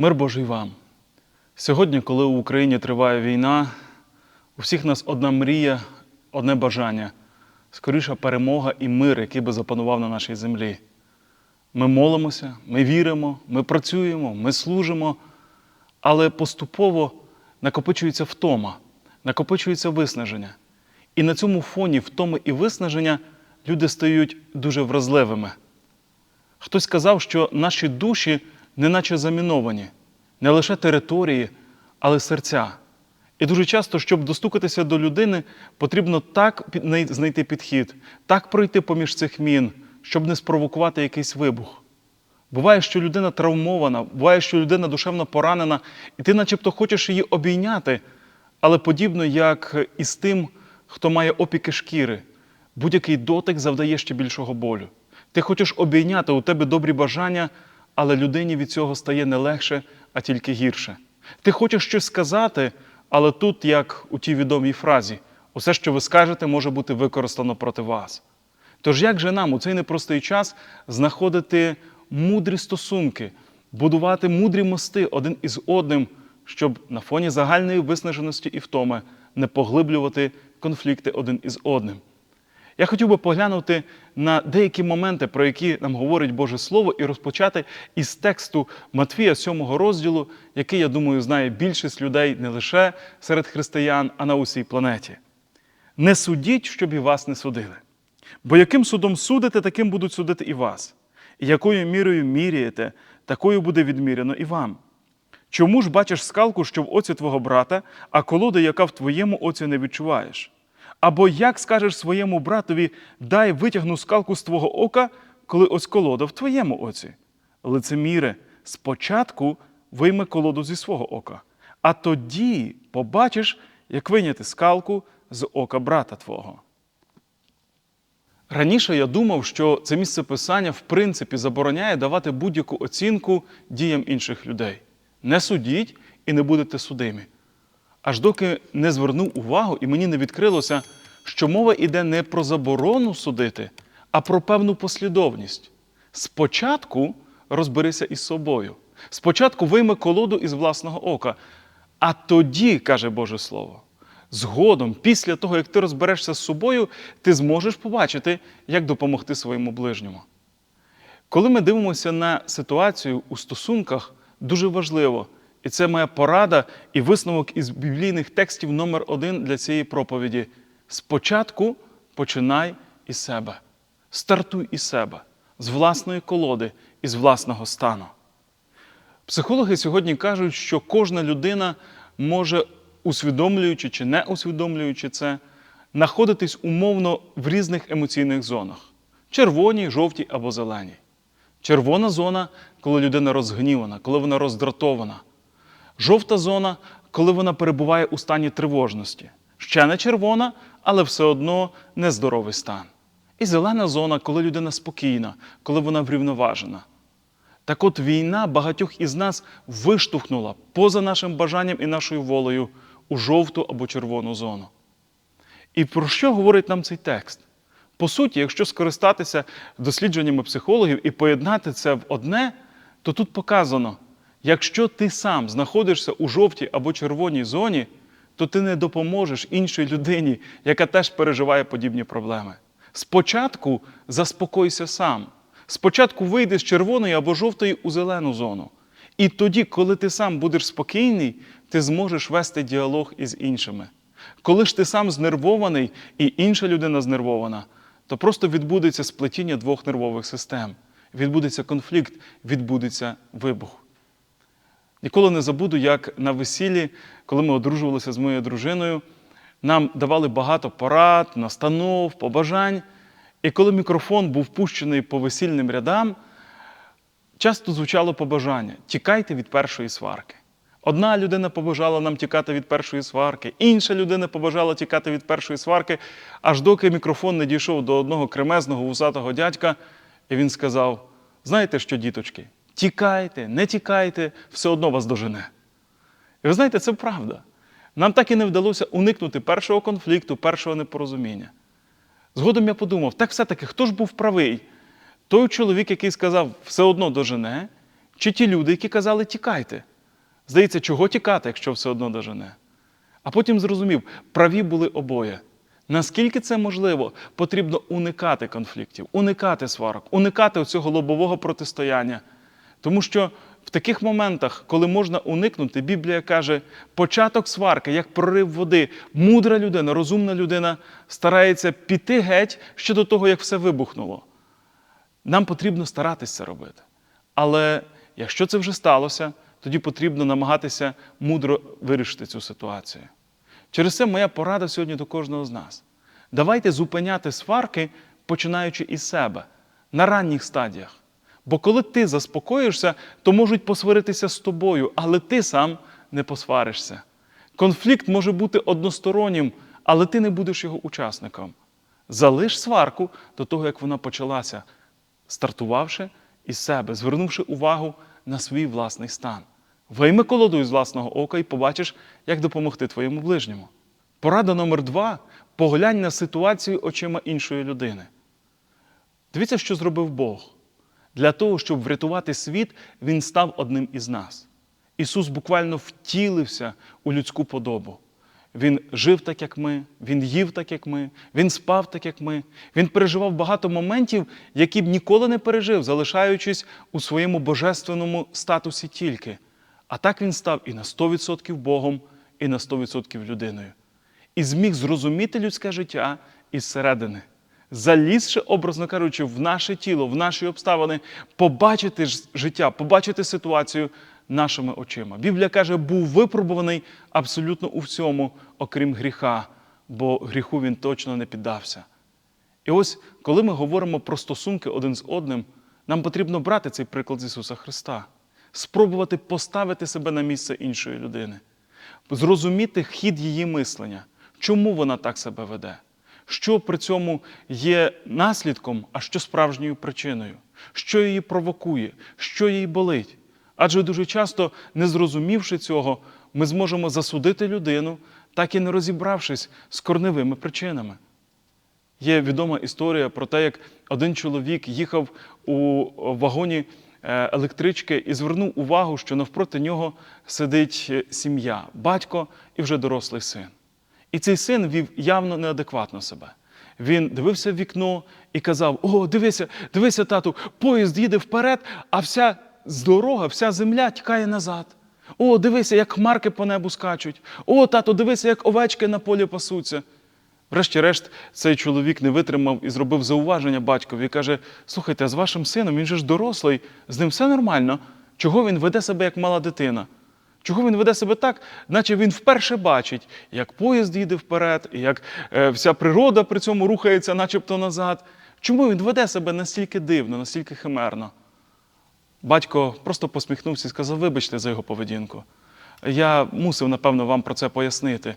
Мир Божий вам. Сьогодні, коли в Україні триває війна, у всіх нас одна мрія, одне бажання скоріша перемога і мир, який би запанував на нашій землі. Ми молимося, ми віримо, ми працюємо, ми служимо, але поступово накопичується втома, накопичується виснаження. І на цьому фоні втоми і виснаження люди стають дуже вразливими. Хтось сказав, що наші душі неначе заміновані, не лише території, але серця. І дуже часто, щоб достукатися до людини, потрібно так знайти підхід, так пройти поміж цих мін, щоб не спровокувати якийсь вибух. Буває, що людина травмована, буває, що людина душевно поранена, і ти начебто хочеш її обійняти, але подібно як і з тим, хто має опіки шкіри, будь-який дотик завдає ще більшого болю. Ти хочеш обійняти у тебе добрі бажання, але людині від цього стає не легше, а тільки гірше. Ти хочеш щось сказати, але тут, як у тій відомій фразі, усе, що ви скажете, може бути використано проти вас. Тож як же нам у цей непростий час знаходити мудрі стосунки, будувати мудрі мости один із одним, щоб на фоні загальної виснаженості і втоми не поглиблювати конфлікти один із одним? Я хотів би поглянути на деякі моменти, про які нам говорить Боже Слово, і розпочати із тексту Матфія 7 розділу, який, я думаю, знає більшість людей не лише серед християн, а на усій планеті. Не судіть, щоб і вас не судили. Бо яким судом судите, таким будуть судити і вас. І якою мірою міряєте, такою буде відміряно і вам. Чому ж бачиш скалку, що в оці твого брата, а колоду, яка в твоєму оці не відчуваєш? Або як скажеш своєму братові, дай витягну скалку з твого ока, коли ось колода в твоєму оці? Лицеміре, спочатку вийми колоду зі свого ока, а тоді побачиш, як виняти скалку з ока брата твого. Раніше я думав, що це місце писання в принципі забороняє давати будь-яку оцінку діям інших людей. Не судіть і не будете судимі. Аж доки не звернув увагу, і мені не відкрилося, що мова йде не про заборону судити, а про певну послідовність. Спочатку розберися із собою. Спочатку вийми колоду із власного ока, а тоді, каже Боже Слово, згодом, після того, як ти розберешся з собою, ти зможеш побачити, як допомогти своєму ближньому. Коли ми дивимося на ситуацію у стосунках, дуже важливо, і це моя порада і висновок із біблійних текстів номер один для цієї проповіді. Спочатку починай із себе. Стартуй із себе, з власної колоди і з власного стану. Психологи сьогодні кажуть, що кожна людина може, усвідомлюючи чи не усвідомлюючи це, знаходитись умовно в різних емоційних зонах: червоній, жовтій або зеленій. Червона зона, коли людина розгнівана, коли вона роздратована. Жовта зона, коли вона перебуває у стані тривожності. Ще не червона, але все одно нездоровий стан. І зелена зона, коли людина спокійна, коли вона врівноважена. Так от війна багатьох із нас виштовхнула поза нашим бажанням і нашою волею у жовту або червону зону. І про що говорить нам цей текст? По суті, якщо скористатися дослідженнями психологів і поєднати це в одне, то тут показано, якщо ти сам знаходишся у жовтій або червоній зоні, то ти не допоможеш іншій людині, яка теж переживає подібні проблеми. Спочатку заспокойся сам. Спочатку вийди з червоної або жовтої у зелену зону. І тоді, коли ти сам будеш спокійний, ти зможеш вести діалог із іншими. Коли ж ти сам знервований і інша людина знервована, то просто відбудеться сплетіння двох нервових систем, відбудеться конфлікт, відбудеться вибух. Ніколи не забуду, як на весіллі, коли ми одружувалися з моєю дружиною, нам давали багато порад, настанов, побажань. І коли мікрофон був пущений по весільним рядам, часто звучало побажання: тікайте від першої сварки. Одна людина побажала нам тікати від першої сварки, інша людина побажала тікати від першої сварки, аж доки мікрофон не дійшов до одного кремезного вусатого дядька, і він сказав: знаєте що, діточки, тікайте, не тікайте, все одно вас дожене. І ви знаєте, це правда. Нам так і не вдалося уникнути першого конфлікту, першого непорозуміння. Згодом я подумав, так все-таки хто ж був правий? Той чоловік, який сказав, все одно дожене, чи ті люди, які казали тікайте. Здається, чого тікати, якщо все одно дожене. А потім зрозумів, праві були обоє. Наскільки це можливо, потрібно уникати конфліктів, уникати сварок, уникати цього лобового протистояння. Тому що в таких моментах, коли можна уникнути, Біблія каже, початок сварки, як прорив води, мудра людина, розумна людина старається піти геть ще до того, як все вибухнуло. Нам потрібно старатися робити. Але якщо це вже сталося, тоді потрібно намагатися мудро вирішити цю ситуацію. Через це моя порада сьогодні до кожного з нас. Давайте зупиняти сварки, починаючи із себе на ранніх стадіях. Бо коли ти заспокоїшся, то можуть посваритися з тобою, але ти сам не посваришся. Конфлікт може бути одностороннім, але ти не будеш його учасником. Залиш сварку до того, як вона почалася, стартувавши із себе, звернувши увагу на свій власний стан. Вийми колоду із власного ока і побачиш, як допомогти твоєму ближньому. Порада номер два поглянь на ситуацію очима іншої людини. Дивіться, що зробив Бог. Для того, щоб врятувати світ, Він став одним із нас. Ісус буквально втілився у людську подобу. Він жив так, як ми, Він їв так, як ми, Він спав так, як ми. Він переживав багато моментів, які б ніколи не пережив, залишаючись у своєму божественному статусі тільки. А так він став і на 100% Богом, і на 100% людиною. І зміг зрозуміти людське життя із середини залізши, образно кажучи, в наше тіло, в наші обставини, побачити життя, побачити ситуацію нашими очима. Біблія каже, був випробуваний абсолютно у всьому, окрім гріха, бо гріху він точно не піддався. І ось, коли ми говоримо про стосунки один з одним, нам потрібно брати цей приклад з Ісуса Христа, спробувати поставити себе на місце іншої людини, зрозуміти хід її мислення, чому вона так себе веде, що при цьому є наслідком, а що справжньою причиною, що її провокує, що їй болить. Адже дуже часто, не зрозумівши цього, ми зможемо засудити людину, так і не розібравшись з корневими причинами. Є відома історія про те, як один чоловік їхав у вагоні е, електрички і звернув увагу, що навпроти нього сидить е, сім'я, батько і вже дорослий син. І цей син вів явно неадекватно себе. Він дивився в вікно і казав: О, дивися, дивися, тату, поїзд їде вперед, а вся дорога, вся земля тікає назад. О, дивися, як хмарки по небу скачуть. О, тато, дивися, як овечки на полі пасуться. Врешті-решт, цей чоловік не витримав і зробив зауваження батькові і каже: Слухайте, а з вашим сином він же ж дорослий, з ним все нормально. Чого він веде себе як мала дитина? Чого він веде себе так, наче він вперше бачить, як поїзд їде вперед, і як е, вся природа при цьому рухається, начебто назад. Чому він веде себе настільки дивно, настільки химерно? Батько просто посміхнувся і сказав: вибачте за його поведінку. Я мусив, напевно, вам про це пояснити.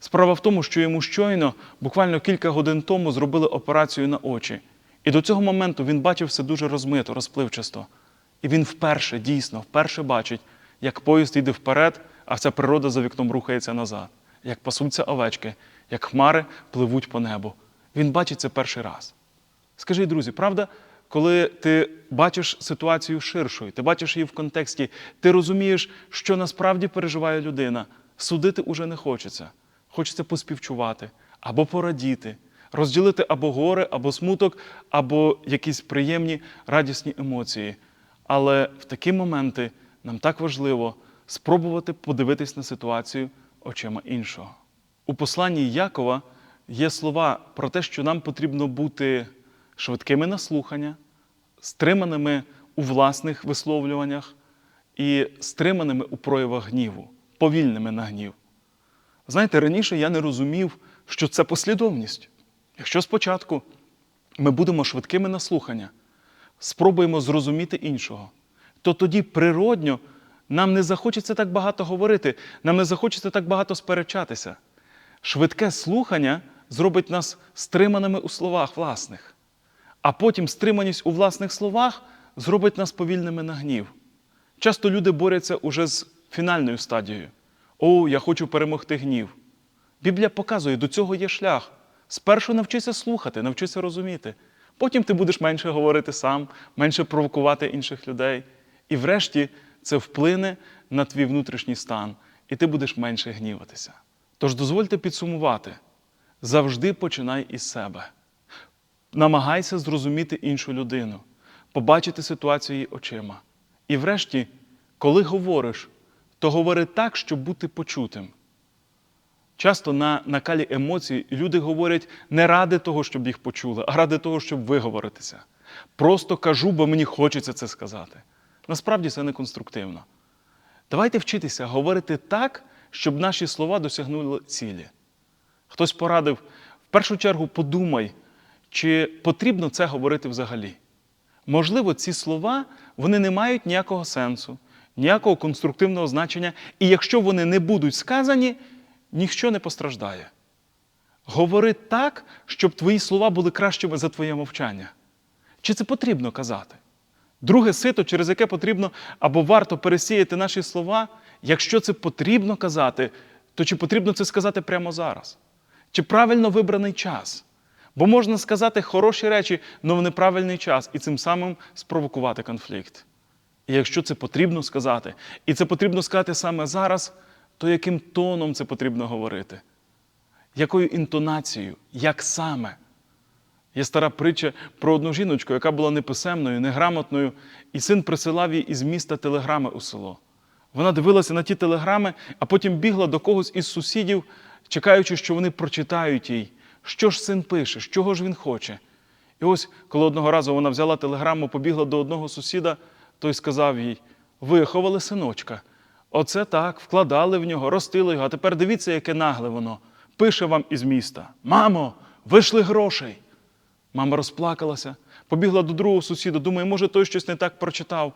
Справа в тому, що йому щойно, буквально кілька годин тому, зробили операцію на очі. І до цього моменту він бачив все дуже розмито, розпливчасто. І він вперше, дійсно, вперше бачить, як поїзд йде вперед, а вся природа за вікном рухається назад, як пасуться овечки, як хмари пливуть по небу. Він бачить це перший раз. Скажіть, друзі, правда, коли ти бачиш ситуацію ширшою, ти бачиш її в контексті, ти розумієш, що насправді переживає людина, судити уже не хочеться. Хочеться поспівчувати або порадіти, розділити або горе, або смуток, або якісь приємні радісні емоції. Але в такі моменти нам так важливо спробувати подивитись на ситуацію очима іншого. У посланні Якова є слова про те, що нам потрібно бути швидкими на слухання, стриманими у власних висловлюваннях і стриманими у проявах гніву, повільними на гнів. Знаєте, раніше я не розумів, що це послідовність. Якщо спочатку ми будемо швидкими на слухання, спробуємо зрозуміти іншого, то тоді природньо нам не захочеться так багато говорити, нам не захочеться так багато сперечатися. Швидке слухання зробить нас стриманими у словах власних, а потім стриманість у власних словах зробить нас повільними на гнів. Часто люди борються уже з фінальною стадією. О, я хочу перемогти гнів. Біблія показує, до цього є шлях. Спершу навчися слухати, навчися розуміти. Потім ти будеш менше говорити сам, менше провокувати інших людей. І врешті це вплине на твій внутрішній стан, і ти будеш менше гніватися. Тож дозвольте підсумувати: завжди починай із себе. Намагайся зрозуміти іншу людину, побачити ситуацію її очима. І врешті, коли говориш, то говори так, щоб бути почутим. Часто на накалі емоцій люди говорять не ради того, щоб їх почули, а ради того, щоб виговоритися. Просто кажу, бо мені хочеться це сказати. Насправді це не конструктивно. Давайте вчитися говорити так, щоб наші слова досягнули цілі. Хтось порадив, в першу чергу подумай, чи потрібно це говорити взагалі. Можливо, ці слова вони не мають ніякого сенсу, ніякого конструктивного значення, і якщо вони не будуть сказані, ніщо не постраждає. Говори так, щоб твої слова були кращими за твоє мовчання. Чи це потрібно казати? Друге сито, через яке потрібно або варто пересіяти наші слова, якщо це потрібно казати, то чи потрібно це сказати прямо зараз? Чи правильно вибраний час? Бо можна сказати хороші речі, але в неправильний час і цим самим спровокувати конфлікт. І якщо це потрібно сказати, і це потрібно сказати саме зараз, то яким тоном це потрібно говорити? Якою інтонацією? Як саме? Є стара притча про одну жіночку, яка була неписемною, неграмотною, і син присилав їй із міста телеграми у село. Вона дивилася на ті телеграми, а потім бігла до когось із сусідів, чекаючи, що вони прочитають їй, що ж син пише, чого ж він хоче. І ось, коли одного разу вона взяла телеграму, побігла до одного сусіда, той сказав їй: виховали синочка. Оце так, вкладали в нього, ростили його, а тепер дивіться, яке нагле воно. Пише вам із міста: Мамо, вийшли грошей. Мама розплакалася, побігла до другого сусіда, думає, може, той щось не так прочитав.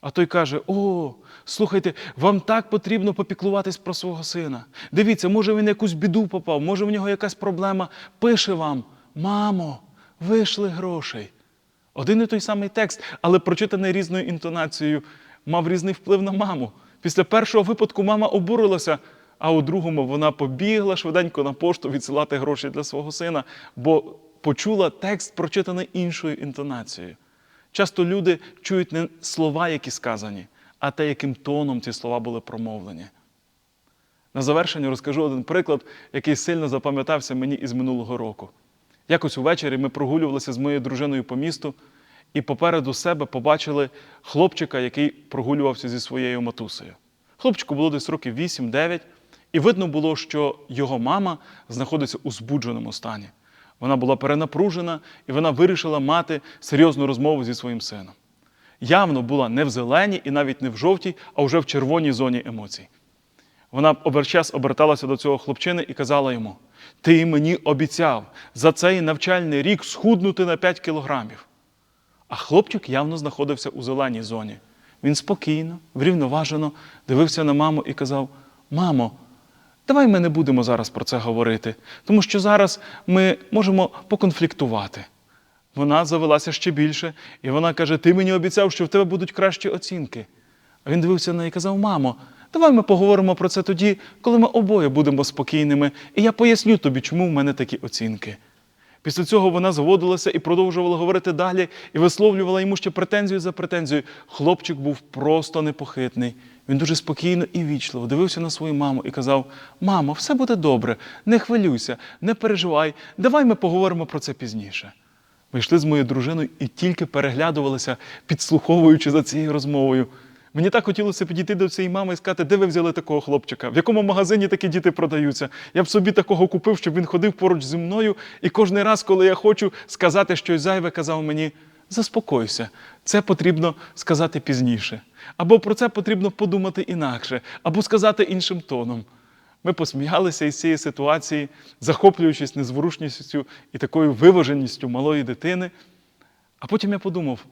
А той каже: О, слухайте, вам так потрібно попіклуватись про свого сина. Дивіться, може він якусь біду попав, може в нього якась проблема. Пише вам: Мамо, вийшли грошей. Один і той самий текст, але прочитаний різною інтонацією, мав різний вплив на маму. Після першого випадку мама обурилася, а у другому вона побігла швиденько на пошту відсилати гроші для свого сина, бо почула текст, прочитаний іншою інтонацією. Часто люди чують не слова, які сказані, а те, яким тоном ці слова були промовлені. На завершення розкажу один приклад, який сильно запам'ятався мені із минулого року. Якось увечері ми прогулювалися з моєю дружиною по місту, і попереду себе побачили хлопчика, який прогулювався зі своєю матусею. Хлопчику було десь років 8-9, і видно було, що його мама знаходиться у збудженому стані. Вона була перенапружена, і вона вирішила мати серйозну розмову зі своїм сином. Явно була не в зеленій і навіть не в жовтій, а вже в червоній зоні емоцій. Вона оберчас оберталася до цього хлопчини і казала йому: Ти мені обіцяв за цей навчальний рік схуднути на 5 кілограмів. А хлопчик явно знаходився у зеленій зоні. Він спокійно, врівноважено дивився на маму і казав: Мамо, давай ми не будемо зараз про це говорити, тому що зараз ми можемо поконфліктувати. Вона завелася ще більше, і вона каже: Ти мені обіцяв, що в тебе будуть кращі оцінки. А він дивився на неї і казав: Мамо, давай ми поговоримо про це тоді, коли ми обоє будемо спокійними, і я поясню тобі, чому в мене такі оцінки. Після цього вона згодилася і продовжувала говорити далі, і висловлювала йому ще претензію за претензією. Хлопчик був просто непохитний. Він дуже спокійно і вічливо дивився на свою маму і казав: Мамо, все буде добре, не хвилюйся, не переживай, давай ми поговоримо про це пізніше. Ми йшли з моєю дружиною і тільки переглядувалися, підслуховуючи за цією розмовою. Мені так хотілося підійти до цієї мами і сказати, де ви взяли такого хлопчика, в якому магазині такі діти продаються. Я б собі такого купив, щоб він ходив поруч зі мною, і кожен раз, коли я хочу сказати щось зайве, казав мені: заспокойся, це потрібно сказати пізніше. Або про це потрібно подумати інакше, або сказати іншим тоном. Ми посміялися із цієї ситуації, захоплюючись незворушністю і такою виваженістю малої дитини. А потім я подумав: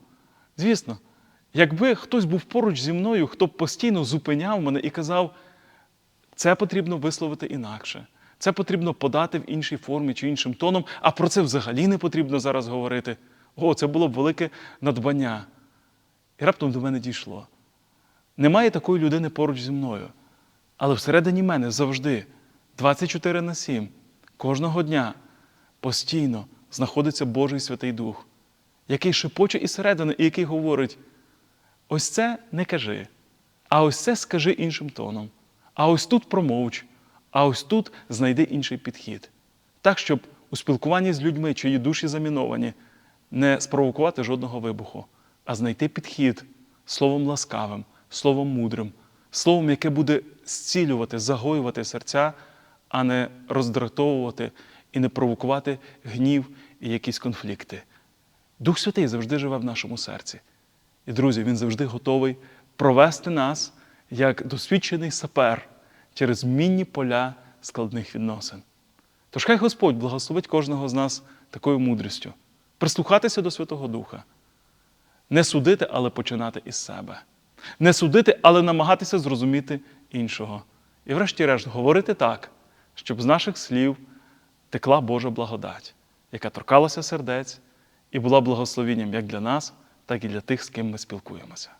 звісно, якби хтось був поруч зі мною, хто б постійно зупиняв мене і казав, це потрібно висловити інакше, це потрібно подати в іншій формі чи іншим тоном, а про це взагалі не потрібно зараз говорити. О, це було б велике надбання. І раптом до мене дійшло. Немає такої людини поруч зі мною. Але всередині мене завжди, 24 на 7, кожного дня постійно знаходиться Божий Святий Дух, який шепоче із середини і який говорить: ось це не кажи, а ось це скажи іншим тоном, а ось тут промовч, а ось тут знайди інший підхід. Так, щоб у спілкуванні з людьми, чиї душі заміновані, не спровокувати жодного вибуху, а знайти підхід словом ласкавим, словом мудрим, словом, яке буде зцілювати, загоювати серця, а не роздратовувати і не провокувати гнів і якісь конфлікти. Дух Святий завжди живе в нашому серці. І, друзі, Він завжди готовий провести нас як досвідчений сапер через мінні поля складних відносин. Тож хай Господь благословить кожного з нас такою мудрістю, прислухатися до Святого Духа, не судити, але починати із себе, не судити, але намагатися зрозуміти іншого. І, врешті-решт, говорити так, щоб з наших слів текла Божа благодать, яка торкалася сердець і була благословінням як для нас, так і для тих, з ким ми спілкуємося.